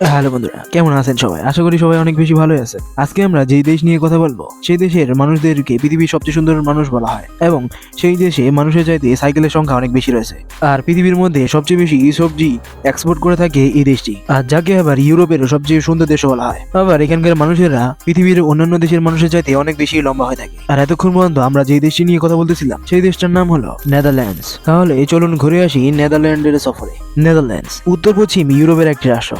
Hello বন্ধুরা, কেমন আছেন সবাই? আশা করি সবাই অনেক বেশি ভালো আছে আজকে আমরা যেই দেশ নিয়ে কথা বলব, সেই দেশের মানুষদেরকে পৃথিবীর সবচেয়ে সুন্দর মানুষ বলা হয় এবং সেই দেশে মানুষের চাইতে সাইকেলের সংখ্যা অনেক বেশি রয়েছে। আর পৃথিবীর মধ্যে সবচেয়ে বেশি সবজি এক্সপোর্ট করে থাকে এই দেশটি। আর যাকে আবার ইউরোপের সবচেয়ে সুন্দর দেশ বলা হয়। আবার এখানকার মানুষেরা পৃথিবীর অন্যান্য দেশের মানুষের চাইতে অনেক বেশি লম্বা হয়ে থাকে। আর এতক্ষণ পর্যন্ত আমরা যেই দেশটি নিয়ে কথা বলতেছিলাম, সেই দেশটার নাম হলো নেদারল্যান্ডস। তাহলে চলুন ঘুরে আসি নেদারল্যান্ডের সফরে। নেদারল্যান্ডস উত্তর পশ্চিম ইউরোপের একটি রাষ্ট্র।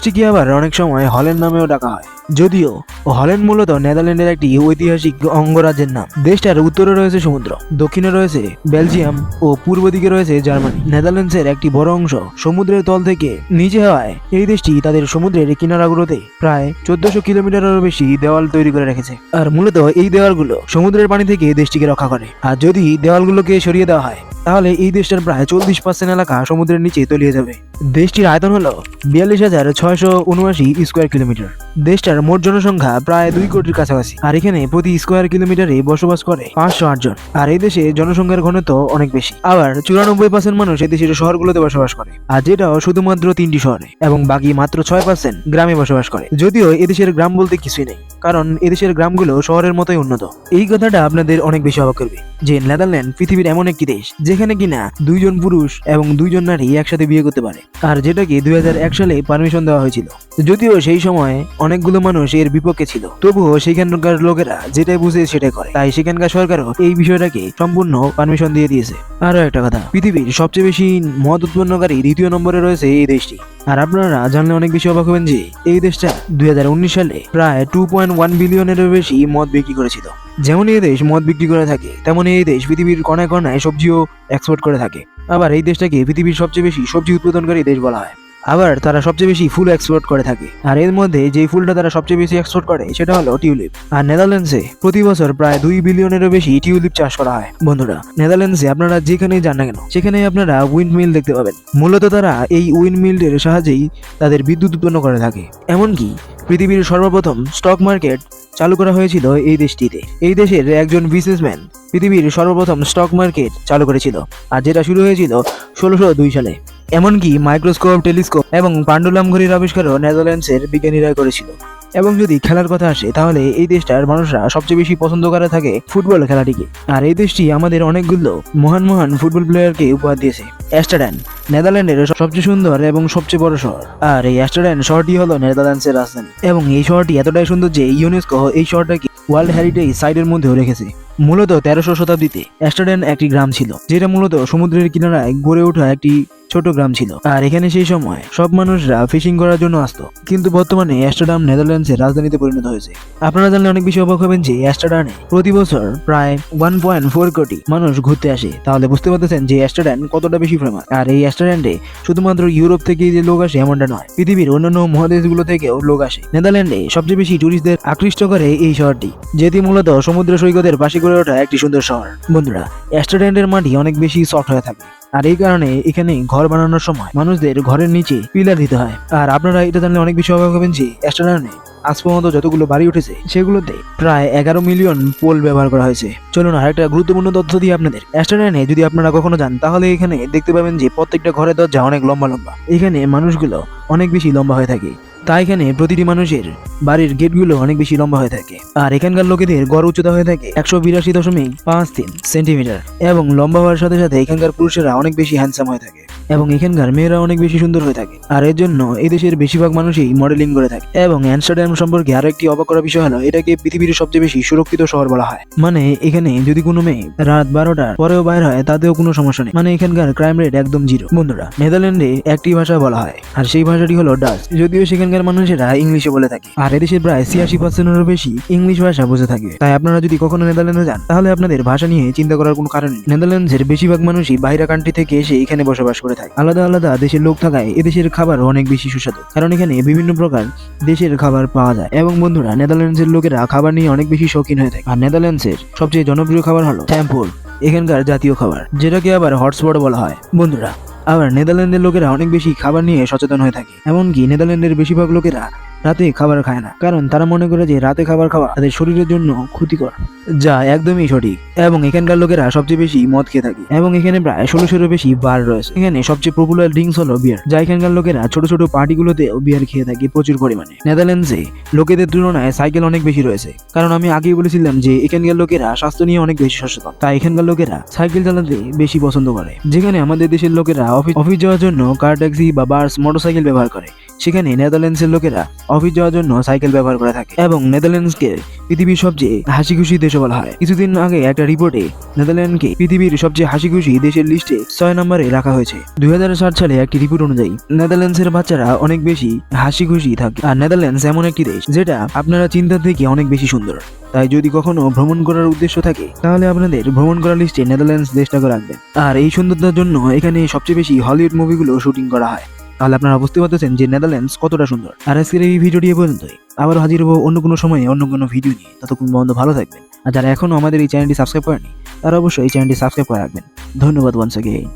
দেশটিকে আবার অনেক সময় হলের নামেও ডাকা হয়। যদিও হল্যান্ড মূলত নেদারল্যান্ডের একটি ঐতিহাসিক অঙ্গরাজ্যের নাম। দেশটার উত্তরে রয়েছে সমুদ্র, দক্ষিণে রয়েছে বেলজিয়াম ও পূর্ব দিকে রয়েছে জার্মানি। নেদারল্যান্ডসের একটি বড় অংশ সমুদ্রের তল থেকে নিচে হওয়ায় এই দেশটি তাদের সমুদ্রের কিনারাগুলোতে প্রায় চোদ্দশো কিলোমিটারেরও বেশি দেওয়াল তৈরি করে রেখেছে। আর মূলত এই দেওয়ালগুলো সমুদ্রের পানি থেকে দেশটিকে রক্ষা করে। আর যদি দেওয়ালগুলোকে সরিয়ে দেওয়া হয়, তাহলে এই দেশটার প্রায় চল্লিশ পার্সেন্ট এলাকা সমুদ্রের নিচে তলিয়ে যাবে। দেশটির আয়তন হলো বিয়াল্লিশ হাজার ছয়শো উনআশি স্কোয়ার কিলোমিটার। দেশটার মোট জনসংখ্যা প্রায় দুই কোটির কাছাকাছি। আর এখানে প্রতি স্কোয়ার কিলোমিটারে বসবাস করে পাঁচশো জন। আর এই দেশে জনসংখ্যার ঘনত্ব অনেক বেশি। আবার চুরানব্বই পার্সেন্ট মানুষ এই দেশের শহরগুলোতে বসবাস করে। আর যেটাও শুধুমাত্র তিনটি শহরে এবং বাকি মাত্র ছয় পার্সেন্ট গ্রামে বসবাস করে। যদিও এদেশের গ্রাম বলতে কিছুই নেই, কারণ এদেশের গ্রামগুলো শহরের মতোই উন্নত। এই কথাটা আপনাদের অনেক বেশি অবাক করবে যে নেদারল্যান্ড পৃথিবীর এমন একটি দেশ, যেখানে কিনা দুইজন পুরুষ এবং দুইজন নারী একসাথে বিয়ে করতে পারে। আর যেটাকে দুই হাজার এক সালে পারমিশন দেওয়া হয়েছিল। যদিও সেই সময় অনেকগুলো মানুষ এর বিপক্ষে ছিল। তবুও সেখানকার লোকেরা যেটাই বুঝে সেটাই করে। তাই সেখানকার সরকারও এই বিষয়টাকে সম্পূর্ণ পারমিশন দিয়ে দিয়েছে। আরও একটা কথা, পৃথিবীর সবচেয়ে বেশি মদ উৎপন্নকারী দ্বিতীয় নম্বরে রয়েছে এই দেশটি। আর আপনারা জানলে অনেক বেশি অবাক হবেন যে, এই দেশটা দুই হাজার উনিশ সালে প্রায় টু পয়েন্ট ওয়ান বিলিয়নেরও বেশি মদ বিক্রি করেছিল। যেমন এই দেশ মদ বিক্রি করে থাকে তেমন এই দেশ পৃথিবীর কণায় কণায় সবজিও এক্সপোর্ট করে থাকে। আবার এই দেশটাকে পৃথিবীর সবচেয়ে বেশি সবজি উৎপাদনকারী দেশ বলা হয়। আবার তারা সবচেয়ে বেশি ফুল এক্সপোর্ট করে থাকে। আর এর মধ্যে যে ফুলটা তারা সবচেয়ে বেশি এক্সপোর্ট করে, সেটা হলো টিউলিপ। আর নেদারল্যান্ডসে প্রতি বছর প্রায় দুই বিলিয়নেরও বেশি টিউলিপ চাষ করা হয়। বন্ধুরা, নেদারল্যান্ডসে আপনারা যেখানেই যান না কেন, সেখানেই আপনারা উইন্ড মিল দেখতে পাবেন। মূলত তারা এই উইন্ড মিলের সাহায্যেই তাদের বিদ্যুৎ উৎপন্ন করে থাকে। এমনকি পৃথিবীর সর্বপ্রথম স্টক মার্কেট চালু করা হয়েছিল এই দেশটিতে। এই দেশের একজন বিজনেসম্যান পৃথিবীর সর্বপ্রথম স্টক মার্কেট চালু করেছিল। আর যেটা শুরু হয়েছিল ষোলোশো দুই সালে। এমনকি মাইক্রোস্কোপ, টেলিস্কোপ এবং পাণ্ডুলাম ঘড়ির আবিষ্কারও নেদারল্যান্ডসের বিজ্ঞানীরা করেছিল। এবং যদি খেলার কথা আসে, তাহলে এই দেশটার মানুষরা সবচেয়ে বেশি পছন্দ করে থাকে ফুটবল খেলাটিকে। আর এই দেশটি আমাদের অনেকগুলো মহান মহান ফুটবল প্লেয়ারকে উপহার দিয়েছে। অ্যাস্টারড্যান নেদারল্যান্ডের সবচেয়ে সুন্দর এবং সবচেয়ে বড় শহর। আর এই অ্যাস্টারড্যান শহরটি হলো নেদারল্যান্ডসের রাজধানী। এবং এই শহরটি এতটাই সুন্দর যে ইউনেস্কো এই শহরটাকে ওয়ার্ল্ড হেরিটেজ সাইটের মধ্যেও রেখেছে। মূলত তেরোশো শতাব্দীতে অ্যাস্টারড্যান একটি গ্রাম ছিল, যেটা মূলত সমুদ্রের কিনারায় গড়ে ওঠা একটি ছোট গ্রাম ছিল। আর এখানে সেই সময় সব মানুষরা ফিশিং করার জন্য আসতো, কিন্তু বর্তমানে অ্যাস্টারডাম নেদারল্যান্ডসের রাজধানীতে পরিণত হয়েছে। আপনারা জানলে অনেক বেশি অবাক হবেন যে অ্যাস্টারডামে প্রতি বছর প্রায় ওয়ান পয়েন্ট ফোর কোটি মানুষ ঘুরতে আসে। তাহলে বুঝতে পারতেছেন যে অ্যাস্টারডাম কতটা বেশি ফেমাস। আর এই অ্যাস্টারড্যান্ডে শুধুমাত্র ইউরোপ থেকে যে লোক আসে এমনটা নয়, পৃথিবীর অন্যান্য মহাদেশগুলো থেকেও লোক আসে। নেদারল্যান্ডে সবচেয়ে বেশি টুরিস্টদের আকৃষ্ট করে এই শহরটি, যেটি মূলত সমুদ্র সৈকতের পাশে গড়ে ওঠা একটি সুন্দর শহর। বন্ধুরা অ্যাস্টারড্যান্ডের মাটি অনেক বেশি সফট হয়ে থাকে। আর এই কারণে এখানে ঘর বানানোর সময় মানুষদের ঘরের নিচে পিলার দিতে হয়। আর আপনারা এটা জানলে অনেক বেশি অবাক হবেন যে অ্যাস্টারডামে আজ পর্যন্ত যতগুলো বাড়ি উঠেছে, সেগুলোতে প্রায় এগারো মিলিয়ন পোল ব্যবহার করা হয়েছে। চলুন আরেকটা গুরুত্বপূর্ণ তথ্য দিয়ে আপনাদের। অ্যাস্টারডামে যদি আপনারা কখনো যান, তাহলে এখানে দেখতে পাবেন যে, প্রত্যেকটা ঘরের দরজা অনেক লম্বা লম্বা। এখানে মানুষগুলো অনেক বেশি লম্বা হয়ে থাকে। তাই এখানে প্রতিটি মানুষের বাড়ির গেটগুলো অনেক বেশি লম্বা হয়ে থাকে। আর এখানকার লোকেদের গড় উচ্চতা হয়ে থাকে একশো বিরাশি দশমিক পাঁচ তিন সেন্টিমিটার এবং লম্বা হওয়ার সাথে সাথে এখানকার পুরুষেরা অনেক বেশি হ্যান্ডসাম হয়ে থাকে এবং এখানকার মেয়েরা অনেক বেশি সুন্দর হয়ে থাকে। আর এর জন্য এই দেশের বেশিরভাগ মানুষই মডেলিং করে থাকে এবং অ্যামস্টারডাম সম্পর্কে আরও একটি অবাক করা বিষয় হলো, এটাকে পৃথিবীর সবচেয়ে বেশি সুরক্ষিত শহর বলা হয়। মানে এখানে যদি কোনো মেয়ে রাত বারোটার পরেও বাইর হয়, তাতেও কোনো সমস্যা নেই। মানে এখানকার ক্রাইম রেট একদম জিরো বন্ধুরা, নেদারল্যান্ডে একটি ভাষা বলা হয়, আর সেই ভাষাটি হলো ডাচ যদিও সেখানকার মানুষেরা ইংলিশে বলে থাকে। আর এদেশের প্রায় ছিয়াশি পার্সেন্টেরও বেশি ইংলিশ ভাষা বুঝে থাকে। তাই আপনারা যদি কখনো নেদারল্যান্ডে যান, তাহলে আপনাদের ভাষা নিয়ে চিন্তা করার কোনো কারণ নেই। নেদারল্যান্ডসের বেশিরভাগ মানুষই বাইরে কান্ট্রি থেকে এসে এখানে বসবাস করে থাকে। আলাদা আলাদা দেশের লোক থাকায় এদেশের খাবার অনেক বেশি সুস্বাদু। কারণ এখানে বিভিন্ন প্রকার দেশের খাবার পাওয়া যায়। এবং বন্ধুরা, নেদারল্যান্ডসের লোকেরা খাবার নিয়ে অনেক বেশি শৌখিন হয়ে থাকে। আর নেদারল্যান্ডসের সবচেয়ে জনপ্রিয় খাবার হলো ট্যাম্পোর এখানকার জাতীয় খাবার, যেটাকে আবার হটস্পট বলা হয়। বন্ধুরা আবার নেদারল্যান্ডের লোকেরা অনেক বেশি খাবার নিয়ে সচেতন হয়ে থাকে। এমনকি নেদারল্যান্ডের বেশিরভাগ লোকেরা রাতে খাবার খায় না। কারণ তারা মনে করে যে রাতে খাবার খাওয়া তাদের শরীরের জন্য ক্ষতিকর। যা একদমই সঠিক। এবং এখানকার লোকেরা সবচেয়ে বেশি মদ খেয়ে থাকে। এবং এখানে প্রায় ষোলোশোরও বেশি বার রয়েছে। এখানে সবচেয়ে পপুলার ড্রিঙ্কস হলো বিয়ার যা এখানকার লোকেরা ছোট ছোট পার্টিগুলোতেও বিয়ার খেয়ে থাকে প্রচুর পরিমাণে। নেদারল্যান্ডসে লোকেদের তুলনায় সাইকেল অনেক বেশি রয়েছে। কারণ আমি আগেই বলেছিলাম যে এখানকার লোকেরা স্বাস্থ্য নিয়ে অনেক বেশি সচেতন। তাই এখানকার লোকেরা সাইকেল চালাতে বেশি পছন্দ করে। যেখানে আমাদের দেশের লোকেরা অফিস অফিস যাওয়ার জন্য কার ট্যাক্সি বা বাস মোটরসাইকেল ব্যবহার করে। সেখানে নেদারল্যান্ডসের লোকেরা অফিস যাওয়ার জন্য সাইকেল ব্যবহার করে থাকে। এবং নেদারল্যান্ডসকে পৃথিবীর সবচেয়ে হাসি খুশি দেশ বলা হয়। কিছুদিন আগে একটা রিপোর্টে নেদারল্যান্ডকে পৃথিবীর সবচেয়ে হাসি খুশি দেশের লিস্টে ছয় নম্বরে রাখা হয়েছে। দুই সালে একটি রিপোর্ট অনুযায়ী, নেদারল্যান্ডসের বাচ্চারা অনেক বেশি হাসি খুশি থাকে। আর নেদারল্যান্ডস এমন একটি দেশ যেটা আপনারা চিন্তা থেকে অনেক বেশি সুন্দর। তাই যদি কখনো ভ্রমণ করার উদ্দেশ্য থাকে, তাহলে আপনাদের ভ্রমণ করার লিস্টে নেদারল্যান্ডস দেশটাকে রাখবেন। আর এই সুন্দরতার জন্য এখানে সবচেয়ে বেশি হলিউড মুভিগুলো শুটিং করা হয়। তাহলে আপনারা বুঝতে পারতেছেন যে নেদারল্যান্ডস কতটা সুন্দর। আর আজকের এই ভিডিওটি এ পর্যন্তই। আবার হাজির হব অন্য কোনো সময়ে, অন্য কোনো ভিডিও নিয়ে। ততক্ষণ বন্ধ ভালো থাকবেন। আর যারা এখনও আমাদের এই চ্যানেলটি সাবস্ক্রাইব করেনি তারা অবশ্যই এই চ্যানেলটি সাবস্ক্রাইব করে রাখবেন। ধন্যবাদ ওয়ান্স অ্যাগেইন